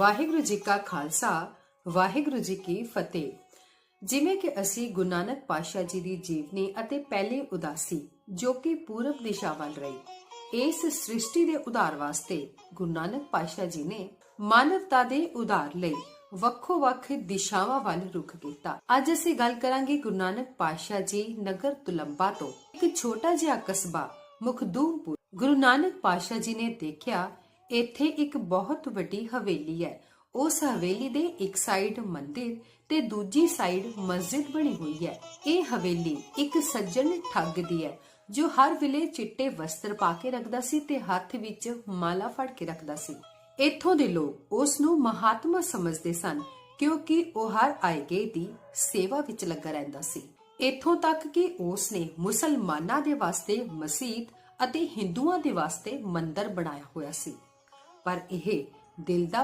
ਵਾਹਿਗੁਰੂ ਜੀ ਕਾ ਖਾਲਸਾ, ਵਾਹਿਗੁਰੂ ਜੀ ਕੀ ਫਤਿਹ। ਜਿਵੇਂ ਕਿ ਅਸੀਂ ਗੁਰੂ ਨਾਨਕ ਪਾਤਸ਼ਾਹ ਜੀ ਦੀ ਜੀਵਨੀ ਅਤੇ ਪਹਿਲੀ ਉਦਾਸੀ, ਜੋ ਕਿ ਪੂਰਬ ਦਿਸ਼ਾ ਵੱਲ ਰਹੀ, ਇਸ ਸ੍ਰਿਸ਼ਟੀ ਦੇ ਉਧਾਰ ਵਾਸਤੇ ਗੁਰੂ ਨਾਨਕ ਪਾਤਸ਼ਾਹ ਜੀ ਨੇ ਮਾਨਵਤਾ ਦੇ ਉਧਾਰ ਲਈ ਵੱਖੋ ਵੱਖ ਦਿਸ਼ਾਵਾਂ ਵੱਲ ਰੁਖ ਕੀਤਾ। ਅੱਜ ਅਸੀਂ ਗੱਲ ਕਰਾਂਗੇ ਗੁਰੂ ਨਾਨਕ ਪਾਤਸ਼ਾਹ ਜੀ ਨਗਰ ਤੁਲੰਬਾ ਤੋਂ। ਇੱਕ ਛੋਟਾ ਜਿਹਾ ਕਸਬਾ, ਮੁਖਦੂਮਪੁਰ। ਗੁਰੂ ਨਾਨਕ ਪਾਤਸ਼ਾਹ ਜੀ ਨੇ ਦੇਖਿਆ ਇੱਥੇ ਇੱਕ ਬਹੁਤ ਵੱਡੀ ਹਵੇਲੀ ਹੈ। ਉਸ ਹਵੇਲੀ ਦੇ ਇੱਕ ਸਾਈਡ ਮੰਦਿਰ ਤੇ ਦੂਜੀ ਸਾਈਡ ਮਸਜਿਦ ਬਣੀ ਹੋਈ ਹੈ। ਇਹ ਹਵੇਲੀ ਇੱਕ ਸੱਜਣ ਠੱਗ ਦੀ ਹੈ, ਜੋ ਹਰ ਵੇਲੇ ਚਿੱਟੇ ਵਸਤਰ ਪਾ ਕੇ ਰੱਖਦਾ ਸੀ ਤੇ ਹੱਥ ਵਿੱਚ ਮਾਲਾ ਫੜ ਕੇ ਰੱਖਦਾ ਸੀ। ਇੱਥੋਂ ਦੇ ਲੋਕ ਉਸ ਨੂੰ ਮਹਾਤਮਾ ਸਮਝਦੇ ਸਨ, ਕਿਉਂਕਿ ਉਹ ਹਰ ਆਏਗੇ ਦੀ ਸੇਵਾ ਵਿੱਚ ਲੱਗਾ ਰਹਿੰਦਾ ਸੀ। ਇੱਥੋਂ ਤੱਕ ਕਿ ਉਸ ਨੇ ਮੁਸਲਮਾਨਾਂ ਦੇ ਵਾਸਤੇ ਮਸਜਿਦ ਅਤੇ ਹਿੰਦੂਆਂ ਦੇ ਵਾਸਤੇ ਮੰਦਰ ਬਣਾਇਆ ਹੋਇਆ ਸੀ। ਪਰ ਇਹ ਦਿਲ ਦਾ